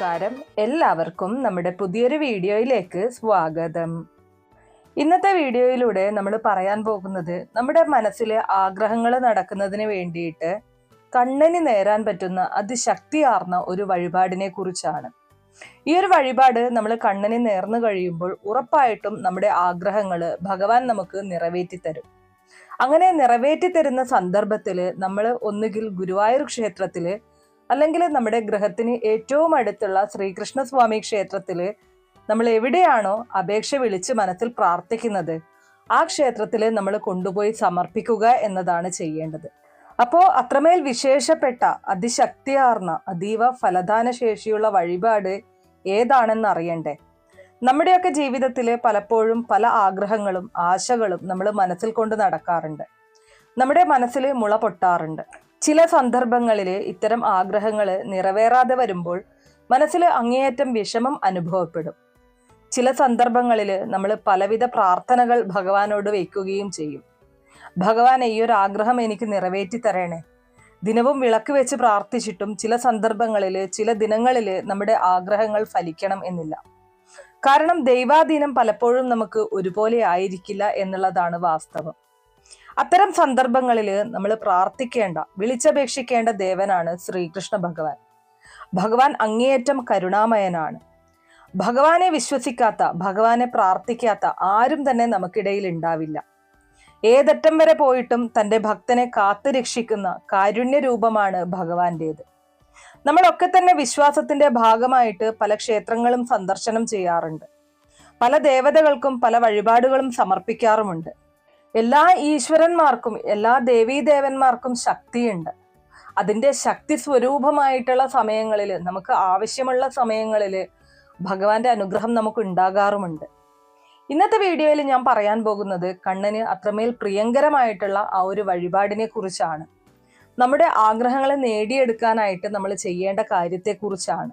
നമസ്കാരം. എല്ലാവർക്കും നമ്മുടെ പുതിയൊരു വീഡിയോയിലേക്ക് സ്വാഗതം. ഇന്നത്തെ വീഡിയോയിലൂടെ നമ്മൾ പറയാൻ പോകുന്നത് നമ്മുടെ മനസ്സിലെ ആഗ്രഹങ്ങൾ നടക്കുന്നതിന് വേണ്ടിയിട്ട് കണ്ണന് നേരാൻ പറ്റുന്ന അതിശക്തിയാർന്ന ഒരു വഴിപാടിനെ കുറിച്ചാണ്. ഈ ഒരു വഴിപാട് നമ്മൾ കണ്ണന് നേർന്നു കഴിയുമ്പോൾ ഉറപ്പായിട്ടും നമ്മുടെ ആഗ്രഹങ്ങൾ ഭഗവാൻ നമുക്ക് നിറവേറ്റി തരും. അങ്ങനെ നിറവേറ്റി തരുന്ന സന്ദർഭത്തിൽ നമ്മൾ ഒന്നുകിൽ ഗുരുവായൂർ ക്ഷേത്രത്തിൽ അല്ലെങ്കിൽ നമ്മുടെ ഗ്രഹത്തിന് ഏറ്റവും അടുത്തുള്ള ശ്രീകൃഷ്ണസ്വാമി ക്ഷേത്രത്തിൽ നമ്മൾ എവിടെയാണോ അപേക്ഷ വിളിച്ച് മനസ്സിൽ പ്രാർത്ഥിക്കുന്നത് ആ ക്ഷേത്രത്തിൽ നമ്മൾ കൊണ്ടുപോയി സമർപ്പിക്കുക എന്നതാണ് ചെയ്യേണ്ടത്. അപ്പോൾ അത്രമേൽ വിശേഷപ്പെട്ട അതിശക്തിയാർന്ന അതീവ ഫലദാന ശേഷിയുള്ള വഴിപാട് ഏതാണെന്ന് അറിയണ്ടേ? നമ്മുടെയൊക്കെ ജീവിതത്തിൽ പലപ്പോഴും പല ആഗ്രഹങ്ങളും ആശകളും നമ്മൾ മനസ്സിൽ കൊണ്ട് നടക്കാറുണ്ട്. നമ്മുടെ മനസ്സിൽ മുള പൊട്ടാറുണ്ട്. ചില സന്ദർഭങ്ങളിൽ ഇത്തരം ആഗ്രഹങ്ങൾ നിറവേറാതെ വരുമ്പോൾ മനസ്സിൽ അങ്ങേയറ്റം വിഷമം അനുഭവപ്പെടും. ചില സന്ദർഭങ്ങളിൽ നമ്മൾ പലവിധ പ്രാർത്ഥനകൾ ഭഗവാനോട് വയ്ക്കുകയും ചെയ്യും. ഭഗവാൻ ഈ ഒരു ആഗ്രഹം എനിക്ക് നിറവേറ്റി തരണേ. ദിനവും വിളക്ക് വെച്ച് പ്രാർത്ഥിച്ചിട്ടും ചില സന്ദർഭങ്ങളിൽ ചില ദിനങ്ങളിൽ നമ്മുടെ ആഗ്രഹങ്ങൾ ഫലിക്കണം എന്നില്ല. കാരണം ദൈവാധീനം പലപ്പോഴും നമുക്ക് ഒരുപോലെ ആയിരിക്കില്ല എന്നുള്ളതാണ് വാസ്തവം. അത്തരം സന്ദർഭങ്ങളിൽ നമ്മൾ പ്രാർത്ഥിക്കേണ്ട വിളിച്ചപേക്ഷിക്കേണ്ട ദേവനാണ് ശ്രീകൃഷ്ണ ഭഗവാൻ. ഭഗവാൻ അങ്ങേയറ്റം കരുണാമയനാണ്. ഭഗവാനെ വിശ്വസിക്കാത്ത ഭഗവാനെ പ്രാർത്ഥിക്കാത്ത ആരും തന്നെ നമുക്കിടയിൽ ഉണ്ടാവില്ല. ഏതറ്റം വരെ പോയിട്ടും തന്റെ ഭക്തനെ കാത്തു രക്ഷിക്കുന്ന കാരുണ്യ രൂപമാണ് ഭഗവാന്റേത്. നമ്മളൊക്കെ തന്നെ വിശ്വാസത്തിന്റെ ഭാഗമായിട്ട് പല ക്ഷേത്രങ്ങളും സന്ദർശനം ചെയ്യാറുണ്ട്. പല ദേവതകൾക്കും പല വഴിപാടുകളും സമർപ്പിക്കാറുമുണ്ട്. എല്ലാ ഈശ്വരന്മാർക്കും എല്ലാ ദേവീദേവന്മാർക്കും ശക്തിയുണ്ട്. അതിന്റെ ശക്തി സ്വരൂപമായിട്ടുള്ള സമയങ്ങളിൽ നമുക്ക് ആവശ്യമുള്ള സമയങ്ങളിൽ ഭഗവാന്റെ അനുഗ്രഹം നമുക്ക് ഉണ്ടാകാറുമുണ്ട്. ഇന്നത്തെ വീഡിയോയിൽ ഞാൻ പറയാൻ പോകുന്നത് കണ്ണന് അത്രമേൽ പ്രിയങ്കരമായിട്ടുള്ള ആ ഒരു വഴിപാടിനെ കുറിച്ചാണ്. നമ്മുടെ ആഗ്രഹങ്ങളെ നേടിയെടുക്കാനായിട്ട് നമ്മൾ ചെയ്യേണ്ട കാര്യത്തെക്കുറിച്ചാണ്.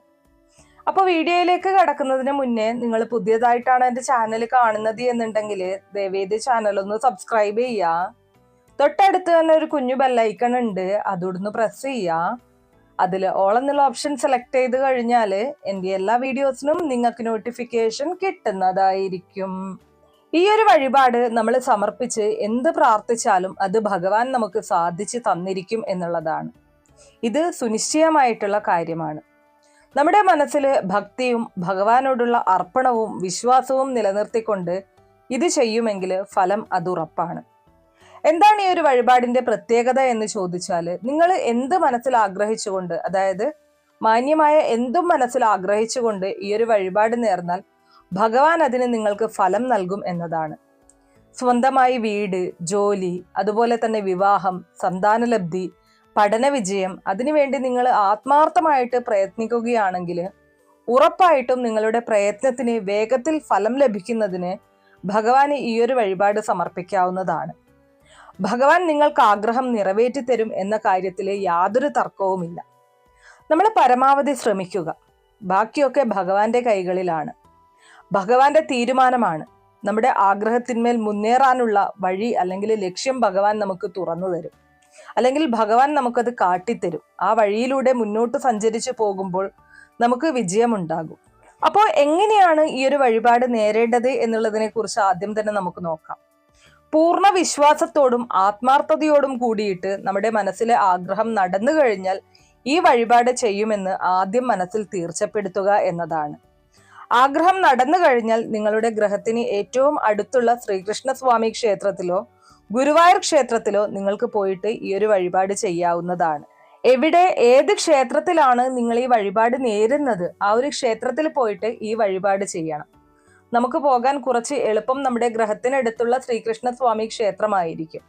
അപ്പോൾ വീഡിയോയിലേക്ക് കടക്കുന്നതിന് മുന്നേ നിങ്ങൾ പുതിയതായിട്ടാണ് എന്റെ ചാനൽ കാണുന്നത് എന്നുണ്ടെങ്കിൽ ദയവേദി ചാനൽ ഒന്ന് സബ്സ്ക്രൈബ് ചെയ്യുക തൊട്ടടുത്ത് തന്നെ ഒരു കുഞ്ഞു ബെല്ലൈക്കൺ ഉണ്ട്. അതോടൊന്ന് പ്രസ് ചെയ്യുക അതിൽ ഓൾ എന്നുള്ള ഓപ്ഷൻ സെലക്ട് ചെയ്ത് കഴിഞ്ഞാൽ എന്റെ എല്ലാ വീഡിയോസിനും നിങ്ങൾക്ക് നോട്ടിഫിക്കേഷൻ കിട്ടുന്നതായിരിക്കും. ഈ ഒരു വഴിപാട് നമ്മൾ സമർപ്പിച്ച് എന്ത് പ്രാർത്ഥിച്ചാലും അത് ഭഗവാൻ നമുക്ക് സാധിച്ചു തന്നിരിക്കും എന്നുള്ളതാണ്. ഇത് സുനിശ്ചയമായിട്ടുള്ള കാര്യമാണ്. നമ്മുടെ മനസ്സിൽ ഭക്തിയും ഭഗവാനോടുള്ള അർപ്പണവും വിശ്വാസവും നിലനിർത്തിക്കൊണ്ട് ഇത് ചെയ്യുമെങ്കിൽ ഫലം അത് ഉറപ്പാണ്. എന്താണ് ഈ ഒരു വഴിപാടിന്റെ പ്രത്യേകത എന്ന് ചോദിച്ചാൽ നിങ്ങൾ എന്ത് മനസ്സിൽ ആഗ്രഹിച്ചുകൊണ്ട് അതായത് മാന്യമായ എന്തും മനസ്സിൽ ആഗ്രഹിച്ചുകൊണ്ട് ഈ ഒരു വഴിപാട് നേർന്നാൽ ഭഗവാൻ അതിന് നിങ്ങൾക്ക് ഫലം നൽകും എന്നതാണ്. സ്വന്തമായി വീട് ജോലി അതുപോലെ തന്നെ വിവാഹം സന്താനലബ്ധി പഠന വിജയം അതിനുവേണ്ടി നിങ്ങൾ ആത്മാർത്ഥമായിട്ട് പ്രയത്നിക്കുകയാണെങ്കിൽ ഉറപ്പായിട്ടും നിങ്ങളുടെ പ്രയത്നത്തിന് വേഗത്തിൽ ഫലം ലഭിക്കുന്നതിന് ഭഗവാന് ഈ ഒരു വഴിപാട് സമർപ്പിക്കാവുന്നതാണ്. ഭഗവാൻ നിങ്ങൾക്ക് ആഗ്രഹം നിറവേറ്റി തരും എന്ന കാര്യത്തിൽ യാതൊരു തർക്കവുമില്ല. നമ്മൾ പരമാവധി ശ്രമിക്കുക. ബാക്കിയൊക്കെ ഭഗവാന്റെ കൈകളിലാണ്. ഭഗവാന്റെ തീരുമാനമാണ്. നമ്മുടെ ആഗ്രഹത്തിന്മേൽ മുന്നേറാനുള്ള വഴി അല്ലെങ്കിൽ ലക്ഷ്യം ഭഗവാൻ നമുക്ക് തുറന്നു തരും. അല്ലെങ്കിൽ ഭഗവാൻ നമുക്കത് കാട്ടിത്തരും. ആ വഴിയിലൂടെ മുന്നോട്ട് സഞ്ചരിച്ചു പോകുമ്പോൾ നമുക്ക് വിജയമുണ്ടാകും. അപ്പോൾ എങ്ങനെയാണ് ഈ ഒരു വഴിപാട് നേരേണ്ടത് എന്നുള്ളതിനെ കുറിച്ച് ആദ്യം തന്നെ നമുക്ക് നോക്കാം. പൂർണ വിശ്വാസത്തോടും ആത്മാർത്ഥതയോടും കൂടിയിട്ട് നമ്മുടെ മനസ്സിലെ ആഗ്രഹം നടന്നു കഴിഞ്ഞാൽ ഈ വഴിപാട് ചെയ്യുമെന്ന് ആദ്യം മനസ്സിൽ തീർച്ചപ്പെടുത്തുക എന്നതാണ്. ആഗ്രഹം നടന്നു കഴിഞ്ഞാൽ നിങ്ങളുടെ ഗ്രഹത്തിന് ഏറ്റവും അടുത്തുള്ള ശ്രീകൃഷ്ണസ്വാമി ക്ഷേത്രത്തിലോ ഗുരുവായൂർ ക്ഷേത്രത്തിലോ നിങ്ങൾക്ക് പോയിട്ട് ഈ ഒരു വഴിപാട് ചെയ്യാവുന്നതാണ്. എവിടെ ഏത് ക്ഷേത്രത്തിലാണ് നിങ്ങൾ ഈ വഴിപാട് നേരുന്നത്? ആ ഒരു ക്ഷേത്രത്തിൽ പോയിട്ട് ഈ വഴിപാട് ചെയ്യണം. നമുക്ക് പോകാൻ കുറച്ച് എളുപ്പം നമ്മുടെ ഗ്രഹത്തിനടുത്തുള്ള ശ്രീകൃഷ്ണസ്വാമി ക്ഷേത്രമായിരിക്കും.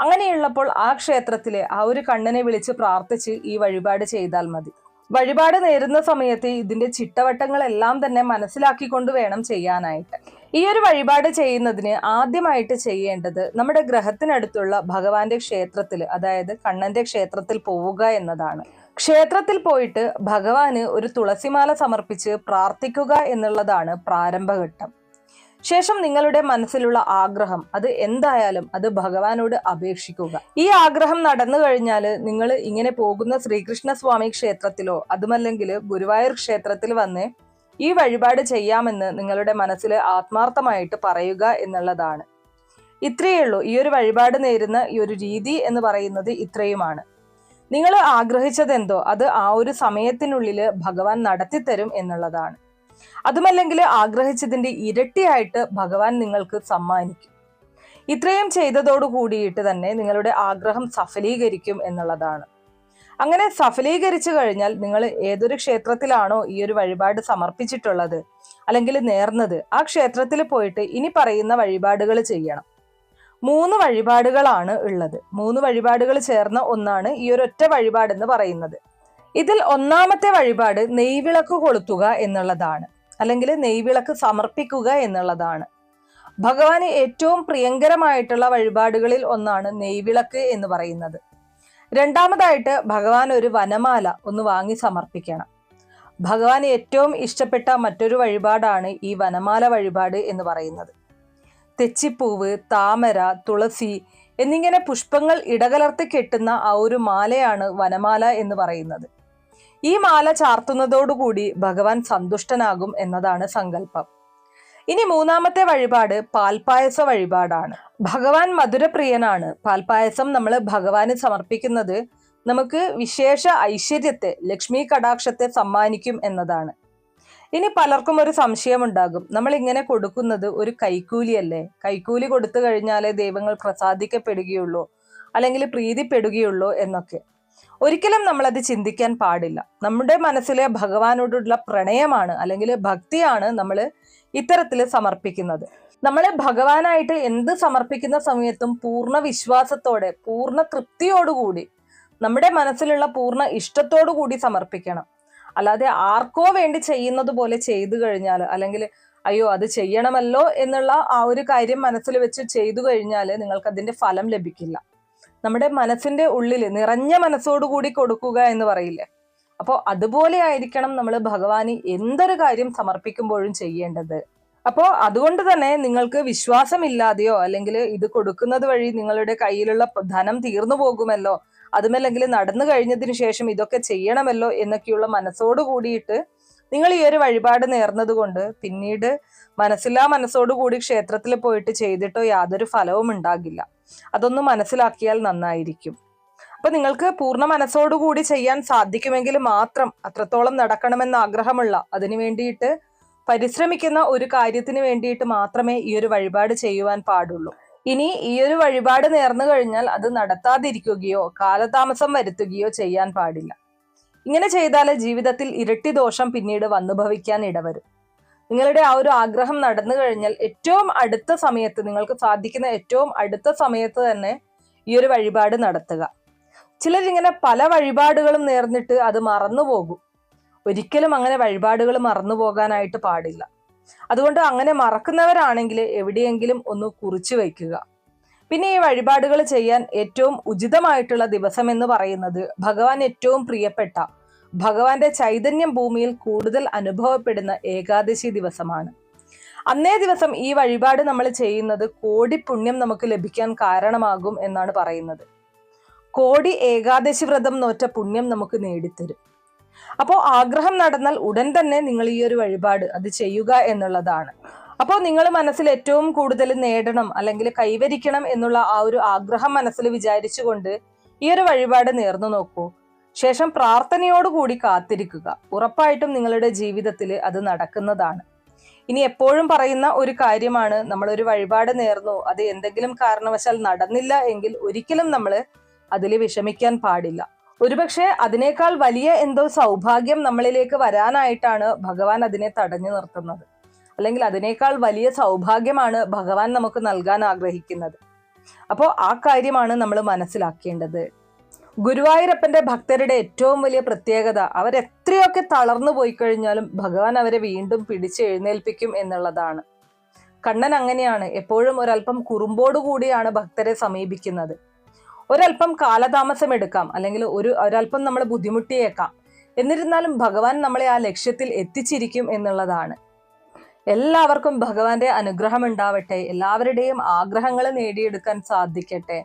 അങ്ങനെയുള്ളപ്പോൾ ആ ക്ഷേത്രത്തിലെ ആ ഒരു കണ്ണനെ വിളിച്ച് പ്രാർത്ഥിച്ച് ഈ വഴിപാട് ചെയ്താൽ മതി. വഴിപാട് നേരുന്ന സമയത്ത് ഇതിന്റെ ചിട്ടവട്ടങ്ങളെല്ലാം തന്നെ മനസ്സിലാക്കിക്കൊണ്ട് വേണം ചെയ്യാനായിട്ട്. ഈ ഒരു വഴിപാട് ചെയ്യുന്നതിന് ആദ്യമായിട്ട് ചെയ്യേണ്ടത് നമ്മുടെ ഗ്രഹത്തിനടുത്തുള്ള ഭഗവാന്റെ ക്ഷേത്രത്തിൽ അതായത് കണ്ണന്റെ ക്ഷേത്രത്തിൽ പോവുക എന്നതാണ്. ക്ഷേത്രത്തിൽ പോയിട്ട് ഭഗവാന് ഒരു തുളസിമാല സമർപ്പിച്ച് പ്രാർത്ഥിക്കുക എന്നുള്ളതാണ് പ്രാരംഭഘട്ടം. ശേഷം നിങ്ങളുടെ മനസ്സിലുള്ള ആഗ്രഹം അത് എന്തായാലും അത് ഭഗവാനോട് അപേക്ഷിക്കുക. ഈ ആഗ്രഹം നടന്നു കഴിഞ്ഞാൽ നിങ്ങൾ ഇങ്ങനെ പോകുന്ന ശ്രീകൃഷ്ണസ്വാമി ക്ഷേത്രത്തിലോ അതുമല്ലെങ്കിൽ ഗുരുവായൂർ ക്ഷേത്രത്തിൽ വന്ന് ഈ വഴിപാട് ചെയ്യാമെന്ന് നിങ്ങളുടെ മനസ്സിൽ ആത്മാർത്ഥമായിട്ട് പറയുക എന്നുള്ളതാണ്. ഇത്രയേ ഉള്ളൂ. ഈ ഒരു വഴിപാട് നേരുന്ന ഈ ഒരു രീതി എന്ന് പറയുന്നത് ഇത്രയുമാണ്. നിങ്ങൾ ആഗ്രഹിച്ചതെന്തോ അത് ആ ഒരു സമയത്തിനുള്ളിൽ ഭഗവാൻ നടത്തിത്തരും എന്നുള്ളതാണ്. അതുമല്ലെങ്കിൽ ആഗ്രഹിച്ചതിന്റെ ഇരട്ടിയായിട്ട് ഭഗവാൻ നിങ്ങൾക്ക് സമ്മാനിക്കും. ഇത്രയും ചെയ്തതോടു കൂടിയിട്ട് തന്നെ നിങ്ങളുടെ ആഗ്രഹം സഫലീകരിക്കും എന്നുള്ളതാണ്. അങ്ങനെ സഫലീകരിച്ചു കഴിഞ്ഞാൽ നിങ്ങൾ ഏതൊരു ക്ഷേത്രത്തിലാണോ ഈ ഒരു വഴിപാട് സമർപ്പിച്ചിട്ടുള്ളത് അല്ലെങ്കിൽ നേർന്നത് ആ ക്ഷേത്രത്തിൽ പോയിട്ട് ഇനി പറയുന്ന വഴിപാടുകൾ ചെയ്യണം. മൂന്ന് വഴിപാടുകളാണ് ഉള്ളത്. മൂന്ന് വഴിപാടുകൾ ചേർന്ന ഒന്നാണ് ഈ ഒരു ഒറ്റ വഴിപാട് എന്ന് പറയുന്നത്. ഇതിൽ ഒന്നാമത്തെ വഴിപാട് നെയ്വിളക്ക് കൊളുത്തുക എന്നുള്ളതാണ്. അല്ലെങ്കിൽ നെയ്വിളക്ക് സമർപ്പിക്കുക എന്നുള്ളതാണ്. ഭഗവാന് ഏറ്റവും പ്രിയങ്കരമായിട്ടുള്ള വഴിപാടുകളിൽ ഒന്നാണ് നെയ്വിളക്ക് എന്ന് പറയുന്നത്. രണ്ടാമതായിട്ട് ഭഗവാൻ ഒരു വനമാല ഒന്ന് വാങ്ങി സമർപ്പിക്കണം. ഭഗവാൻ ഏറ്റവും ഇഷ്ടപ്പെട്ട മറ്റൊരു വഴിപാടാണ് ഈ വനമാല വഴിപാട് എന്ന് പറയുന്നത്. തെച്ചിപ്പൂവ് താമര തുളസി എന്നിങ്ങനെ പുഷ്പങ്ങൾ ഇടകലർത്തി കെട്ടുന്ന ആ ഒരു മാലയാണ് വനമാല എന്ന് പറയുന്നത്. ഈ മാല ചാർത്തുന്നതോടുകൂടി ഭഗവാൻ സന്തുഷ്ടനാകും എന്നതാണ് സങ്കല്പം. ഇനി മൂന്നാമത്തെ വഴിപാട് പാൽപായസ വഴിപാടാണ്. ഭഗവാൻ മധുരപ്രിയനാണ്. പാൽപായസം നമ്മൾ ഭഗവാന് സമർപ്പിക്കുന്നത് നമുക്ക് വിശേഷ ഐശ്വര്യത്തെ ലക്ഷ്മി കടാക്ഷത്തെ സമ്മാനിക്കും എന്നതാണ്. ഇനി പലർക്കും ഒരു സംശയമുണ്ടാകും. നമ്മൾ ഇങ്ങനെ കൊടുക്കുന്നത് ഒരു കൈക്കൂലിയല്ലേ? കൈക്കൂലി കൊടുത്തു കഴിഞ്ഞാലേ ദൈവങ്ങൾ പ്രസാദിക്കപ്പെടുകയുള്ളൂ അല്ലെങ്കിൽ പ്രീതിപ്പെടുകയുള്ളൂ എന്നൊക്കെ. ഒരിക്കലും നമ്മളത് ചിന്തിക്കാൻ പാടില്ല. നമ്മുടെ മനസ്സിലെ ഭഗവാനോടുള്ള പ്രണയമാണ് അല്ലെങ്കിൽ ഭക്തിയാണ് നമ്മൾ ഇത്തരത്തിൽ സമർപ്പിക്കുന്നത്. നമ്മൾ ഭഗവാനായിട്ട് എന്ത് സമർപ്പിക്കുന്ന സമയത്തും പൂർണ വിശ്വാസത്തോടെ പൂർണ തൃപ്തിയോടുകൂടി നമ്മുടെ മനസ്സിലുള്ള പൂർണ ഇഷ്ടത്തോടു കൂടി സമർപ്പിക്കണം. അല്ലാതെ ആർക്കോ വേണ്ടി ചെയ്യുന്നത് പോലെ ചെയ്തു കഴിഞ്ഞാൽ അല്ലെങ്കിൽ അയ്യോ അത് ചെയ്യണമല്ലോ എന്നുള്ള ആ ഒരു കാര്യം മനസ്സിൽ വെച്ച് ചെയ്തു കഴിഞ്ഞാൽ നിങ്ങൾക്ക് അതിന്റെ ഫലം ലഭിക്കില്ല. നമ്മുടെ മനസ്സിന്റെ ഉള്ളിൽ നിറഞ്ഞ മനസ്സോടുകൂടി കൊടുക്കുക എന്ന് പറയില്ലേ? അപ്പോൾ അതുപോലെ ആയിരിക്കണം നമ്മൾ ഭഗവാന് എന്തൊരു കാര്യം സമർപ്പിക്കുമ്പോഴും ചെയ്യേണ്ടത്. അപ്പോൾ അതുകൊണ്ട് തന്നെ നിങ്ങൾക്ക് വിശ്വാസമില്ലാതെയോ അല്ലെങ്കിൽ ഇത് കൊടുക്കുന്നത് വഴി നിങ്ങളുടെ കയ്യിലുള്ള ധനം തീർന്നു പോകുമല്ലോ അതുമല്ലെങ്കിൽ നടന്നു കഴിഞ്ഞതിന് ശേഷം ഇതൊക്കെ ചെയ്യണമല്ലോ എന്നൊക്കെയുള്ള മനസ്സോട് കൂടിയിട്ട് നിങ്ങൾ ഈ ഒരു വഴിപാട് നേർന്നത് കൊണ്ട് പിന്നീട് മനസ്സില്ലാ മനസ്സോടു കൂടി ക്ഷേത്രത്തിൽ പോയിട്ട് ചെയ്തിട്ടോ യാതൊരു ഫലവും ഉണ്ടാകില്ല. അതൊന്ന് മനസ്സിലാക്കിയാൽ നന്നായിരിക്കും. അപ്പൊ നിങ്ങൾക്ക് പൂർണ മനസ്സോടുകൂടി ചെയ്യാൻ സാധിക്കുമെങ്കിൽ മാത്രം അത്രത്തോളം നടക്കണമെന്ന് ആഗ്രഹമുള്ള അതിനു വേണ്ടിയിട്ട് പരിശ്രമിക്കുന്ന ഒരു കാര്യത്തിന് വേണ്ടിയിട്ട് മാത്രമേ ഈ ഒരു വഴിപാട് ചെയ്യുവാൻ പാടുള്ളൂ. ഇനി ഈ ഒരു വഴിപാട് നേർന്നു കഴിഞ്ഞാൽ അത് നടത്താതിരിക്കുകയോ കാലതാമസം വരുത്തുകയോ ചെയ്യാൻ പാടില്ല. ഇങ്ങനെ ചെയ്താൽ ജീവിതത്തിൽ ഇരട്ടി ദോഷം പിന്നീട് വന്നുഭവിക്കാൻ ഇടവരും. നിങ്ങളുടെ ആ ഒരു ആഗ്രഹം നടന്നു കഴിഞ്ഞാൽ ഏറ്റവും അടുത്ത സമയത്ത് നിങ്ങൾക്ക് സാധിക്കുന്ന ഏറ്റവും അടുത്ത സമയത്ത് തന്നെ ഈ ഒരു വഴിപാട് നടത്തുക. ചിലരിങ്ങനെ പല വഴിപാടുകളും നേർന്നിട്ട് അത് മറന്നു പോകും. ഒരിക്കലും അങ്ങനെ വഴിപാടുകൾ മറന്നു പോകാനായിട്ട് പാടില്ല. അതുകൊണ്ട് അങ്ങനെ മറക്കുന്നവരാണെങ്കിൽ എവിടെയെങ്കിലും ഒന്ന് കുറിച്ചു വയ്ക്കുക. പിന്നെ ഈ വഴിപാടുകൾ ചെയ്യാൻ ഏറ്റവും ഉചിതമായിട്ടുള്ള ദിവസം എന്ന് പറയുന്നത് ഭഗവാൻ ഏറ്റവും പ്രിയപ്പെട്ട ഭഗവാന്റെ ചൈതന്യം ഭൂമിയിൽ കൂടുതൽ അനുഭവപ്പെടുന്ന ഏകാദശി ദിവസമാണ്. അന്നേ ദിവസം ഈ വഴിപാട് നമ്മൾ ചെയ്യുന്നത് കോടി പുണ്യം നമുക്ക് ലഭിക്കാൻ കാരണമാകും എന്നാണ് പറയുന്നത്. കോടി ഏകാദശി വ്രതം നോറ്റ പുണ്യം നമുക്ക് നേടിത്തരും. അപ്പോൾ ആഗ്രഹം നടന്നാൽ ഉടൻ തന്നെ നിങ്ങൾ ഈ ഒരു വഴിപാട് അത് ചെയ്യുക എന്നുള്ളതാണ്. അപ്പോൾ നിങ്ങൾ മനസ്സിൽ ഏറ്റവും കൂടുതൽ നേടണം അല്ലെങ്കിൽ കൈവരിക്കണം എന്നുള്ള ആ ഒരു ആഗ്രഹം മനസ്സിൽ വിചാരിച്ചുകൊണ്ട് ഈ ഒരു വഴിപാട് നേർന്നു നോക്കൂ. ശേഷം പ്രാർത്ഥനയോടുകൂടി കാത്തിരിക്കുക. ഉറപ്പായിട്ടും നിങ്ങളുടെ ജീവിതത്തിൽ അത് നടക്കുന്നതാണ്. ഇനി എപ്പോഴും പറയുന്ന ഒരു കാര്യമാണ് നമ്മൾ ഒരു വഴിപാട് നേർന്നു അത് എന്തെങ്കിലും കാരണവശാൽ നടന്നില്ല എങ്കിൽ ഒരിക്കലും നമ്മൾ അതിൽ വിഷമിക്കാൻ പാടില്ല. ഒരുപക്ഷെ അതിനേക്കാൾ വലിയ എന്തോ സൗഭാഗ്യം നമ്മളിലേക്ക് വരാനായിട്ടാണ് ഭഗവാൻ അതിനെ തടഞ്ഞു നിർത്തുന്നത്. അല്ലെങ്കിൽ അതിനേക്കാൾ വലിയ സൗഭാഗ്യമാണ് ഭഗവാൻ നമുക്ക് നൽകാൻ ആഗ്രഹിക്കുന്നത്. അപ്പോൾ ആ കാര്യമാണ് നമ്മൾ മനസ്സിലാക്കേണ്ടത്. ഗുരുവായൂരപ്പന്റെ ഭക്തരുടെ ഏറ്റവും വലിയ പ്രത്യേകത അവരെത്രയൊക്കെ തളർന്നു പോയി കഴിഞ്ഞാലും ഭഗവാൻ അവരെ വീണ്ടും പിടിച്ച് എഴുന്നേൽപ്പിക്കും എന്നുള്ളതാണ്. കണ്ണൻ അങ്ങനെയാണ് എപ്പോഴും ഒരല്പം കുറുമ്പോടു കൂടിയാണ് ഭക്തരെ സമീപിക്കുന്നത്. ഒരല്പം കാലതാമസം എടുക്കാം അല്ലെങ്കിൽ ഒരു ഒരല്പം നമ്മൾ ബുദ്ധിമുട്ടിയേക്കാം. എന്നിരുന്നാലും ഭഗവാൻ നമ്മളെ ആ ലക്ഷ്യത്തിൽ എത്തിച്ചിരിക്കും എന്നുള്ളതാണ്. എല്ലാവർക്കും ഭഗവാന്റെ അനുഗ്രഹം ഉണ്ടാവട്ടെ എല്ലാവരുടെയും ആഗ്രഹങ്ങൾ നേടിയെടുക്കാൻ സാധിക്കട്ടെ.